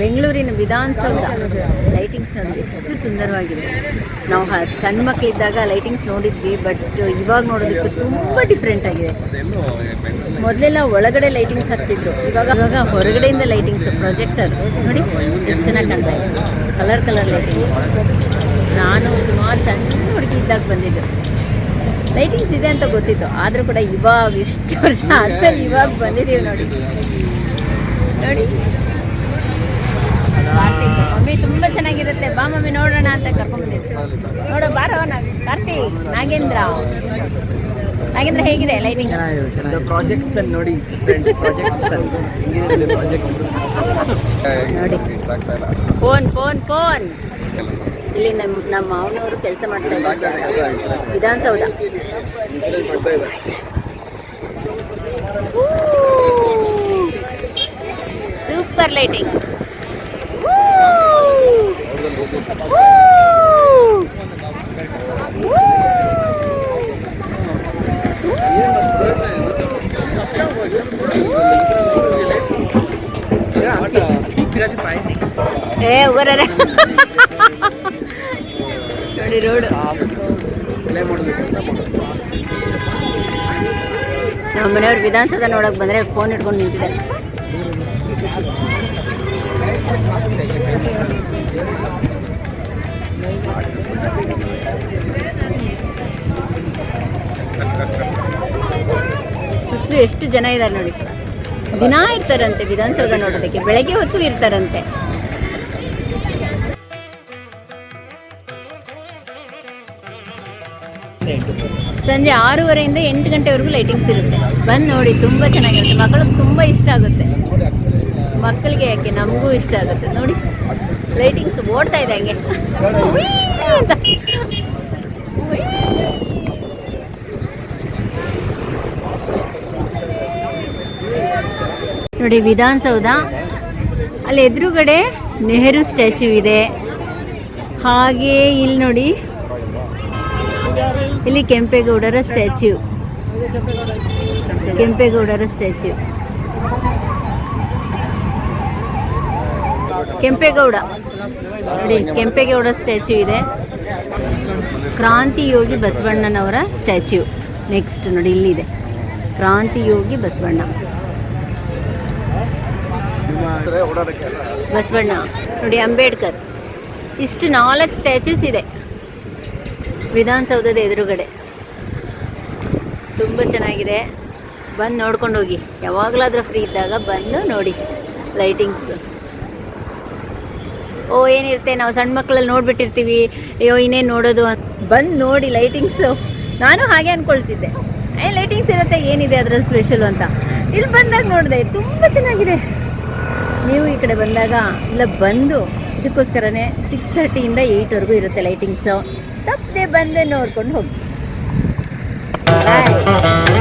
ಬೆಂಗಳೂರಿನ ವಿಧಾನಸೌಧ ಲೈಟಿಂಗ್ಸ್ ನೋಡಿ, ಎಷ್ಟು ಸುಂದರವಾಗಿದೆ. ನಾವು ಸಣ್ಣ ಮಕ್ಕಳಿದ್ದಾಗ ಲೈಟಿಂಗ್ಸ್ ನೋಡಿದ್ವಿ ಬಟ್ ಇವಾಗ ನೋಡೋದಕ್ಕೆ ತುಂಬ ಡಿಫ್ರೆಂಟ್ ಆಗಿದೆ. ಮೊದಲೆಲ್ಲ ಒಳಗಡೆ ಲೈಟಿಂಗ್ಸ್ ಹಾಕ್ತಿದ್ರು, ಇವಾಗ ಇವಾಗ ಹೊರಗಡೆಯಿಂದ ಲೈಟಿಂಗ್ಸ್ ಪ್ರೊಜೆಕ್ಟರ್ ನೋಡಿ, ಎಷ್ಟು ಚೆನ್ನಾಗಿ ಕಾಣ್ತಾ ಇದೆ. ಕಲರ್ ಕಲರ್ ಲೈಟಿಂಗ್ಸ್ ನಾನು ಸುಮಾರು ಸಣ್ಣ ಹುಡುಗಿ ಇದ್ದಾಗ ಬಂದಿದ್ದು. ಲೈಟಿಂಗ್ಸ್ ಇದೆ ಅಂತ ಗೊತ್ತಿತ್ತು, ಆದರೂ ಕೂಡ ಇವಾಗ ಇಷ್ಟು ವರ್ಷ ಆದ್ಮೇಲೆ ಇವಾಗ ಬಂದಿದ್ದೀವಿ ನೋಡಿ. ನೋಡಿ. ಕಾರ್ತಿಕ್ ಮಮ್ಮಿ ತುಂಬ ಚೆನ್ನಾಗಿರುತ್ತೆ. ಬಾ ಮಮ್ಮಿ ನೋಡೋಣ ಅಂತ ಕರ್ಕೊಂಡ್ಬಂದಿದ್ರು ನೋಡೋ ಬಾರೋ ಕಾರ್ತಿಕ್ ನಾಗೇಂದ್ರ. ನಾಗೇಂದ್ರ ಹೇಗಿದೆ ಲೈಟಿಂಗ್ ಪ್ರಾಜೆಕ್ಟ್ಸ್ ಅನ್ನು ನೋಡಿ ಫೋನ್ ಫೋನ್ ಫೋನ್ ಇಲ್ಲಿ ನಮ್ಮ ನಮ್ಮ ಮಾವನವರು ಕೆಲಸ ಮಾಡ್ತಾ ಇದ್ದಾರೆ. ವಿಧಾನಸೌಧ. ಸೂಪರ್ ಲೈಟಿಂಗ್ಸ್ ಏ ಹೋಗೋರ ನಮ್ಮ ಮನೆಯವ್ರು ವಿಧಾನಸೌಧ ನೋಡಕ್ ಬಂದ್ರೆ ಫೋನ್ ಇಟ್ಕೊಂಡು ನಿಂತಿದ್ದಾರೆ. ಎಷ್ಟು ಜನ ಇದ್ದಾರೆ ನೋಡಿ. ದಿನ ಇರ್ತಾರಂತೆ ವಿಧಾನಸೌಧ ನೋಡೋದಕ್ಕೆ, ಬೆಳಗ್ಗೆ ಹೊತ್ತು ಇರ್ತಾರಂತೆ. ಸಂಜೆ ಆರೂವರೆಯಿಂದ ಎಂಟು ಗಂಟೆವರೆಗೂ ಲೈಟಿಂಗ್ಸ್ ಇರುತ್ತೆ. ಬಂದು ನೋಡಿ, ತುಂಬ ಚೆನ್ನಾಗಿರುತ್ತೆ. ಮಕ್ಕಳಿಗೆ ತುಂಬ ಇಷ್ಟ ಆಗುತ್ತೆ. ಮಕ್ಕಳಿಗೆ ಯಾಕೆ, ನಮಗೂ ಇಷ್ಟ ಆಗುತ್ತೆ. ನೋಡಿ ಲೈಟಿಂಗ್ಸ್ ಓಡ್ತಾ ಇದೆ ಹಂಗೆ. ನೋಡಿ ವಿಧಾನಸೌಧ. ಅಲ್ಲಿ ಎದುರುಗಡೆ ನೆಹರು ಸ್ಟ್ಯಾಚ್ಯೂ ಇದೆ. ಹಾಗೆ ಇಲ್ಲಿ ನೋಡಿ, ಇಲ್ಲಿ ಕೆಂಪೇಗೌಡರ ಸ್ಟ್ಯಾಚ್ಯೂ. ಕೆಂಪೇಗೌಡರ ಸ್ಟ್ಯಾಚ್ಯೂ. ಕೆಂಪೇಗೌಡ, ನೋಡಿ, ಕೆಂಪೇಗೌಡ ಸ್ಟ್ಯಾಚ್ಯೂ ಇದೆ. ಕ್ರಾಂತಿ ಯೋಗಿ ಬಸವಣ್ಣನವರ ಸ್ಟ್ಯಾಚ್ಯೂ. ನೆಕ್ಸ್ಟ್ ನೋಡಿ ಇಲ್ಲಿದೆ. ಕ್ರಾಂತಿ ಯೋಗಿ ಬಸವಣ್ಣ. ಬಸವಣ್ಣ, ನೋಡಿ ಅಂಬೇಡ್ಕರ್, ಇಷ್ಟು ನಾಲ್ಕು ಸ್ಟ್ಯಾಚ್ಯೂಸ್ ಇದೆ ವಿಧಾನಸೌಧದ ಎದುರುಗಡೆ. ತುಂಬ ಚೆನ್ನಾಗಿದೆ. ಬಂದು ನೋಡ್ಕೊಂಡು ಹೋಗಿ. ಯಾವಾಗಲಾದರೂ ಫ್ರೀ ಇದ್ದಾಗ ಬಂದು ನೋಡಿ ಲೈಟಿಂಗ್ಸ್ ಓ, ಏನಿರುತ್ತೆ? ನಾವು ಸಣ್ಣ ಮಕ್ಕಳಲ್ಲಿ ನೋಡ್ಬಿಟ್ಟಿರ್ತೀವಿ. ಅಯ್ಯೋ, ಇನ್ನೇನು ನೋಡೋದು ಬಂದು ನೋಡಿ ಲೈಟಿಂಗ್ಸು ನಾನು ಹಾಗೆ ಅಂದ್ಕೊಳ್ತಿದ್ದೆ ಏ ಲೈಟಿಂಗ್ಸ್ ಇರುತ್ತೆ, ಏನಿದೆ ಅದರಲ್ಲಿ ಸ್ಪೆಷಲ್ ಅಂತ. ಇಲ್ಲಿ ಬಂದಾಗ ನೋಡಿದೆ, ತುಂಬ ಚೆನ್ನಾಗಿದೆ. ನೀವು ಈ ಕಡೆ ಬಂದಾಗ ಇಲ್ಲ, ಬಂದು ಇದಕ್ಕೋಸ್ಕರನೇ ಸಿಕ್ಸ್ ತರ್ಟಿಯಿಂದ ಏಯ್ಟ್ವರೆಗೂ ಇರುತ್ತೆ ಲೈಟಿಂಗ್ಸು ತಪ್ಪದೆ ಬಂದೆ ನೋಡ್ಕೊಂಡು ಹೋಗಿ. ಬಾಯ್